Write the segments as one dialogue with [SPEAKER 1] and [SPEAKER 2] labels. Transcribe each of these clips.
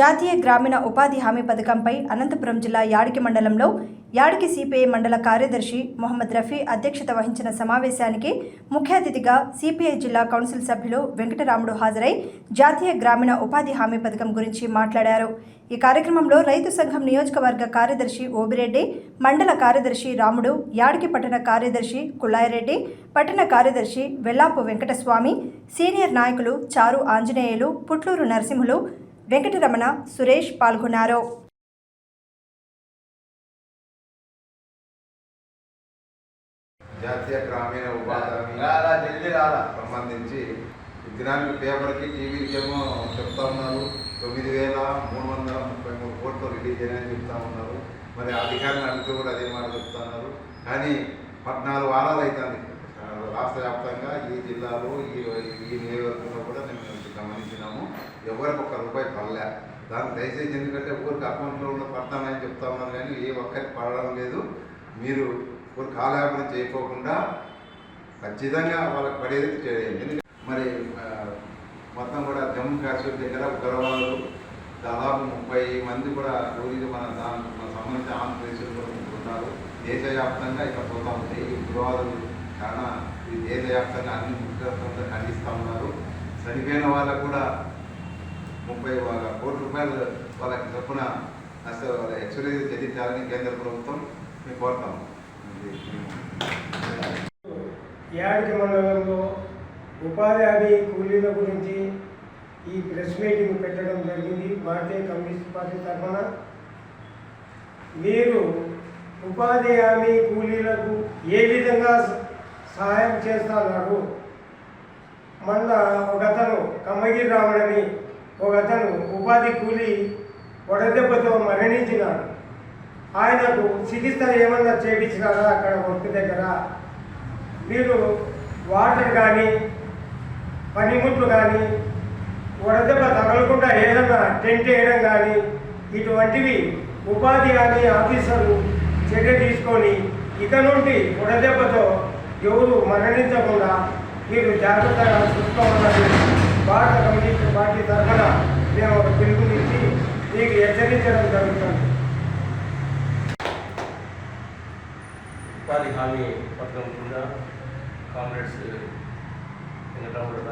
[SPEAKER 1] జాతీయ గ్రామీణ ఉపాధి హామీ పథకంపై అనంతపురం జిల్లా యాడికి మండలంలో యాడికి సిపిఐ మండల కార్యదర్శి మొహమ్మద్ రఫీ అధ్యక్షత వహించిన సమావేశానికి ముఖ్య అతిథిగా సిపిఐ జిల్లా కౌన్సిల్ సభ్యులు వెంకటరాముడు హాజరై జాతీయ గ్రామీణ ఉపాధి హామీ పథకం గురించి మాట్లాడారు. ఈ కార్యక్రమంలో రైతు సంఘం నియోజకవర్గ కార్యదర్శి ఓబిరెడ్డి మండల కార్యదర్శి రాముడు యాడికి పట్టణ కార్యదర్శి కుళ్ళాయిరెడ్డి పట్టణ కార్యదర్శి వెల్లాపు వెంకటస్వామి సీనియర్ నాయకులు చారు ఆంజనేయులు పుట్లూరు నరసింహులు వెంకటరమణ సురేష్ పాల్గొన్నారు.
[SPEAKER 2] జాతీయ గ్రామీణ ఉపాధి
[SPEAKER 3] రాలా జల్లి రాలా
[SPEAKER 2] సంబంధించి దినానికి పేపర్కి టీవీకి ఏమో చెప్తా ఉన్నారు. తొమ్మిది వేల మూడు వందల ముప్పై మూడు కోట్లు రిలీజ్ అయ్యాయని చెప్తా ఉన్నారు. మరి అధికారులను అడిగితే కూడా అదే మాట చెప్తున్నారు కానీ పద్నాలుగు వారాలు అవుతుంది రాష్ట్ర వ్యాప్తంగా ఈ జిల్లాలో ఈ ఈ నియోజకవర్గంలో కూడా మేము గమనించినాము. ఎవరికి ఒక్క రూపాయి పడలే. దాన్ని దయచేసి ఎందుకంటే ఊరికి అకౌంట్లో ఉన్న పడతానని చెప్తా ఉన్నాను కానీ ఏ ఒక్కరికి పడడం లేదు. మీరు ఊరు కాలయాపన చేయకోకుండా ఖచ్చితంగా వాళ్ళకి పడేది చేయండి. ఎందుకంటే మరి మొత్తం కూడా జమ్మూ కాశ్మీర్ దగ్గర ఉగ్రవాదులు దాదాపు ముప్పై మంది కూడా రోజు మన దానికి మన సంబంధించిన ఆంధ్రప్రదేశ్లో కూడా ఉంటున్నారు. దేశవ్యాప్తంగా ఇక్కడ చూద్దాం ఉంటాయి ఈ ఉగ్రవాదులు చాలా ఈ దేశవ్యాప్తంగా అన్ని ముఖ్యంగా ఖండిస్తూ ఉన్నారు. చనిపోయిన వాళ్ళకు కూడా ముప్పై కోట్ల రూపాయలు వాళ్ళకి చొప్పున అసలు వాళ్ళ ఎక్స్రేజ్ చెల్లించాలని కేంద్ర ప్రభుత్వం మేము కోరుతాం.
[SPEAKER 4] యాడికి మండలంలో ఉపాధి హామీ కూలీల గురించి ఈ ప్రెస్ మీటింగ్ పెట్టడం జరిగింది. భారతీయ కమ్యూనిస్ట్ పార్టీ తరఫున. మీరు ఉపాధి హామీ కూలీలకు ఏ విధంగా సహాయం చేస్తున్నారు మొన్న ఒకతను కమ్మగిరి రావడని ఒక అతను ఉపాధి కూలి వడదెబ్బతో మరణించినాడు. ఆయనకు చికిత్స ఏమన్నా చేయించినారా అక్కడ వర్క్ దగ్గర? మీరు వాటర్ కానీ పనిముట్లు కానీ వడదెబ్బ తగలకుండా ఏదన్నా టెంట్ వేయడం కానీ ఇటువంటివి ఉపాధి హామీ ఆఫీసర్లు చర్య తీసుకొని ఇక నుండి వడదెబ్బతో ఎవరు మరణించకుండా మీరు జాగ్రత్తగా చూసుకోవాలని భారత కమ్యూనిస్ట్ పార్టీ తరఫున మేము ఒక పిలుపునిచ్చి మీకు హెచ్చరించడం జరుగుతుంది.
[SPEAKER 3] ఉపాధి హామీ పథకం కింద కామ్రేడ్స్ వెంకటరాముడ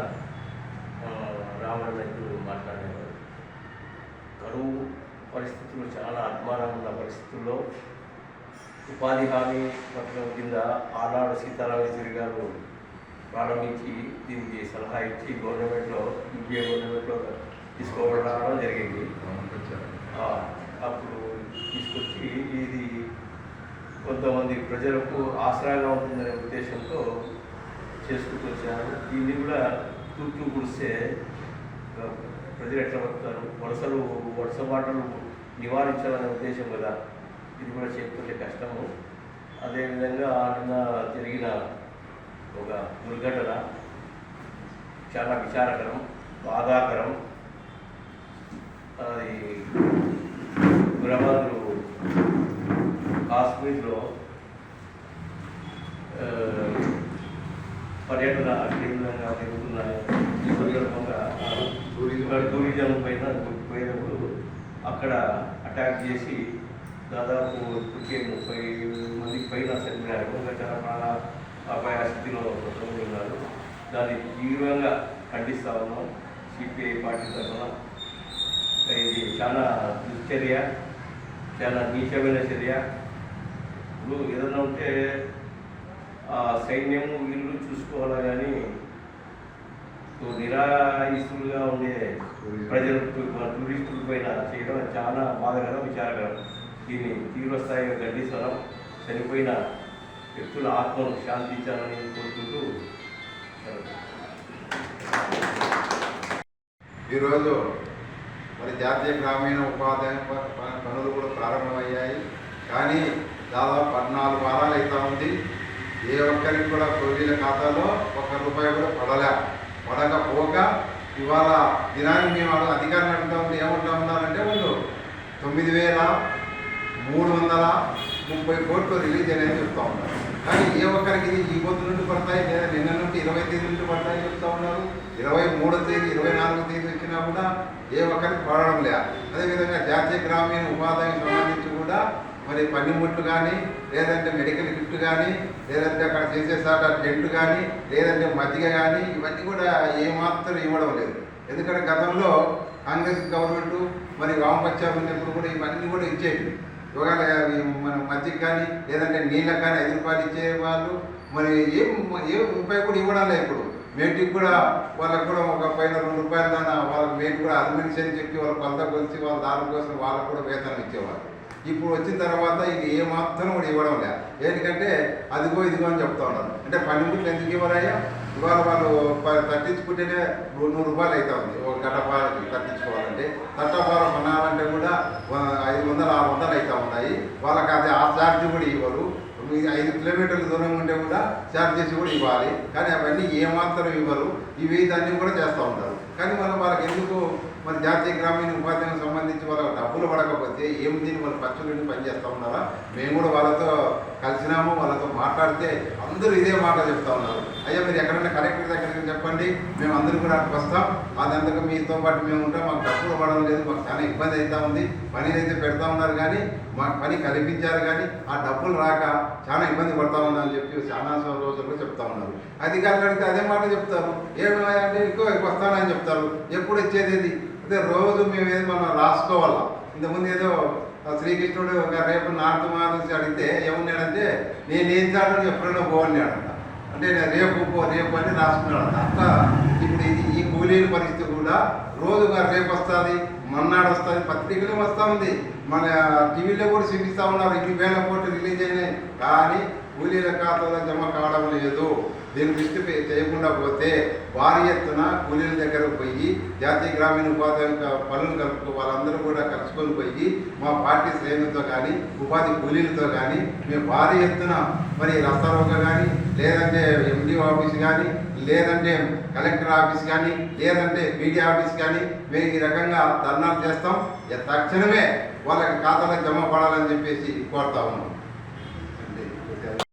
[SPEAKER 3] రాముడు ఇప్పుడు మాట్లాడేవారు. కరువు పరిస్థితులు చాలా అద్మానం ఉన్న పరిస్థితుల్లో ఉపాధి హామీ పథకం కింద ఆనాడు సీతారామేశ్వరి గారు ప్రారంభించి దీనికి సలహా ఇచ్చి గవర్నమెంట్లో యూపీఏ గవర్నమెంట్లో తీసుకోవడం జరిగింది. అప్పుడు తీసుకొచ్చి ఇది కొంతమంది ప్రజలకు ఆసరాగా ఉంటుందనే ఉద్దేశంతో చేసుకుంటూ వచ్చారు. దీన్ని కూడా తూర్పు కుడిస్తే ప్రజలు ఎట్లా వస్తారు వలసలు వలస మాటలు నివారించాలనే ఉద్దేశం కదా. ఇది కూడా చేస్తుంటే కష్టము. అదేవిధంగా నిన్న జరిగిన ఒక దుర్ఘటన. చాలా విచారకరం బాధాకరం. అది ఉగ్రవాదులు కాశ్మీర్లో పర్యటన కేంద్రంగా జరుగుతున్న ఈ సందర్భంగా
[SPEAKER 2] టూరిజం.
[SPEAKER 3] టూరిజం పైన పోయినప్పుడు అక్కడ అటాక్ చేసి దాదాపు ముప్పై మంది పైన చనిపోయారు. చాలా ప్రాణ అపాయ ప్రజలు ఉన్నారు. దాన్ని తీవ్రంగా ఖండిస్తా ఉన్నాం. సిపిఐ పార్టీ తరఫున. ఇది చాలా దుశ్చర్య చాలా నీచమైన చర్య. ఇప్పుడు ఏదన్నా ఉంటే ఆ సైన్యము వీళ్ళు చూసుకోవాలా కానీ సో ఉండే ప్రజలు టూరిస్టుల పైన చేయడం చాలా బాధకరం విచారకరం. దీన్ని తీవ్రస్థాయిగా ఖండిస్తున్నాం. చనిపోయిన వ్యక్తుల ఆత్మను శాంతించాలని కోరుకుంటూ
[SPEAKER 2] ఈరోజు మరి జాతీయ గ్రామీణ ఉపాధి పనులు కూడా ప్రారంభమయ్యాయి. కానీ దాదాపు పద్నాలుగు వారాలు అవుతా ఉంది. ఏ ఒక్కరికి కూడా కూలీల ఖాతాలో ఒక్క రూపాయి కూడా పడలే. పడకపోక ఇవాళ దినానికి మేము అధికారులు అడుగుతా ఉంటే ఏమంటా ఉన్నారంటే వాళ్ళు తొమ్మిది వేల మూడు వందల ముప్పై కోట్లు రిలీజ్ అనేది చెప్తా ఉన్నారు. కానీ ఏ ఒక్కరికి ఇది ఈ పొద్దు నుండి పడతాయి లేదా నిన్న నుండి ఇరవై తేదీ నుండి పడతాయి చెప్తా ఉన్నారు. ఇరవై మూడో తేదీ ఇరవై నాలుగో తేదీ వచ్చినా కూడా ఏ ఒక్కరికి పడడం లేదు అదేవిధంగా జాతీయ గ్రామీణ ఉపాధికి సంబంధించి కూడా మరి పనిముట్లు కానీ లేదంటే మెడికల్ కిట్ కానీ లేదంటే అక్కడ చేసే సాట టెంట్ కానీ లేదంటే మజ్జిగ కానీ ఇవన్నీ కూడా ఏమాత్రం ఇవ్వడం లేదు. ఎందుకంటే గతంలో కాంగ్రెస్ గవర్నమెంట్ మరి వామపక్షాలు ఉన్నప్పుడు కూడా ఇవన్నీ కూడా ఇచ్చేది ఒకవేళ మన మధ్య కానీ లేదంటే నీళ్ళకి కానీ ఐదు రూపాయలు ఇచ్చేవాళ్ళు మరి ఏం ఏ రూపాయి కూడా ఇవ్వడం లేదు ఇప్పుడు. మేటికి కూడా వాళ్ళకు కూడా ఒక పైన రెండు రూపాయలు దాని వాళ్ళకి మేటి కూడా అర్మినిస్ అని చెప్పి వాళ్ళ కొలత కొలిసి వాళ్ళ దానికోసం వాళ్ళకు కూడా వేతనం ఇచ్చేవాళ్ళు. ఇప్పుడు వచ్చిన తర్వాత ఇది ఏమాత్రం కూడా ఇవ్వడం లే ఎందుకంటే అదిగో ఇదిగో అని చెప్తా ఉన్నారు. అంటే పనిముట్లు ఎందుకు ఇవ్వరాయా ఇవాళ వాళ్ళు ప- తట్టించుకుంటేనే నూరు రూపాయలు అవుతా ఉంది. ఒక గడ్డపార తట్టించుకోవాలంటే తట్టపార మన కూడా వ- ఐదు వందలు ఆరు వందలు అవుతా ఉన్నాయి వాళ్ళకి అది ఆ ఛార్జ్ కూడా ఇవ్వరు ఇది ఐదు కిలోమీటర్ల దూరం ఉంటే కూడా ఛార్జ్ చేసి కూడా ఇవ్వాలి. కానీ అవన్నీ ఏమాత్రం ఇవ్వరు. ఇవి దాన్ని కూడా చేస్తూ ఉంటారు. కానీ మనం వాళ్ళకి ఎందుకు మరి జాతీయ గ్రామీణ ఉపాధ్యాయులకు సంబంధించి వాళ్ళకి డబ్బులు పడకపోతే ఏమి దీన్ని వాళ్ళు పచ్చులుండి పనిచేస్తూ ఉన్నారా? మేము కూడా వాళ్ళతో కలిసినాము వాళ్ళతో మాట్లాడితే అందరూ ఇదే మాట చెప్తా ఉన్నారు. అయ్యా మీరు ఎక్కడైనా కలెక్టర్ దగ్గరికి చెప్పండి మేము అందరూ కూడా అక్కడికి వస్తాం. అదంతకు మీతో పాటు మేము ఉంటాం. మాకు డబ్బులు పడడం లేదు మాకు చాలా ఇబ్బంది అవుతా ఉంది. పని అయితే పెడతా ఉన్నారు కానీ మాకు పని కల్పించారు కానీ ఆ డబ్బులు రాక చాలా ఇబ్బంది పడతా ఉన్నామని చెప్పి చాలా రోజులు చెప్తా ఉన్నారు. అధికారులు అడిగితే అదే మాట చెప్తారు. ఏమంటే అంటే వస్తానని చెప్తారు. ఎప్పుడు వచ్చేది ఇది అదే రోజు మేము ఏది మనం రాసుకోవాలా? ఇంతకుముందు ఏదో శ్రీకృష్ణుడు ఒక రేపు నారద మహర్షి అడిగితే ఏమన్నాడంటే నేను ఏం చాటు ఎప్పుడైనా పోవన్నాడంట అంటే నేను రేపు పో రేపు అని రాసుకున్నాడంట. అట్లా ఇప్పుడు ఇది ఈ కూలీల పరిస్థితి కూడా రోజుగా రేపు వస్తుంది మన్నాడు వస్తుంది పత్రికలో వస్తూ ఉంది. మన టీవీలో కూడా చూపిస్తూ ఉన్నారు ఇన్ని వేల కోట్లు రిలీజ్ అయినాయి. కానీ కూలీల ఖాతాలో జమ కావడం లేదు. దీని దృష్టి చేయకుండా పోతే భారీ ఎత్తున కూలీల దగ్గరకు పోయి జాతీయ గ్రామీణ ఉపాధి యొక్క పనులు కలుపుతూ వాళ్ళందరూ కూడా కలుసుకొని పోయి మా పార్టీ శ్రేణులతో కానీ ఉపాధి కూలీలతో కానీ మేము భారీ ఎత్తున మరి రస్తారోక కానీ లేదంటే ఎండి ఆఫీస్ కానీ లేదంటే కలెక్టర్ ఆఫీస్ కానీ లేదంటే మీడియా ఆఫీస్ కానీ మేము ఈ రకంగా ధర్నాలు చేస్తాం. తక్షణమే వాళ్ళకి ఖాతాలో జమ పడాలని చెప్పేసి కోరుతా ఉన్నాం.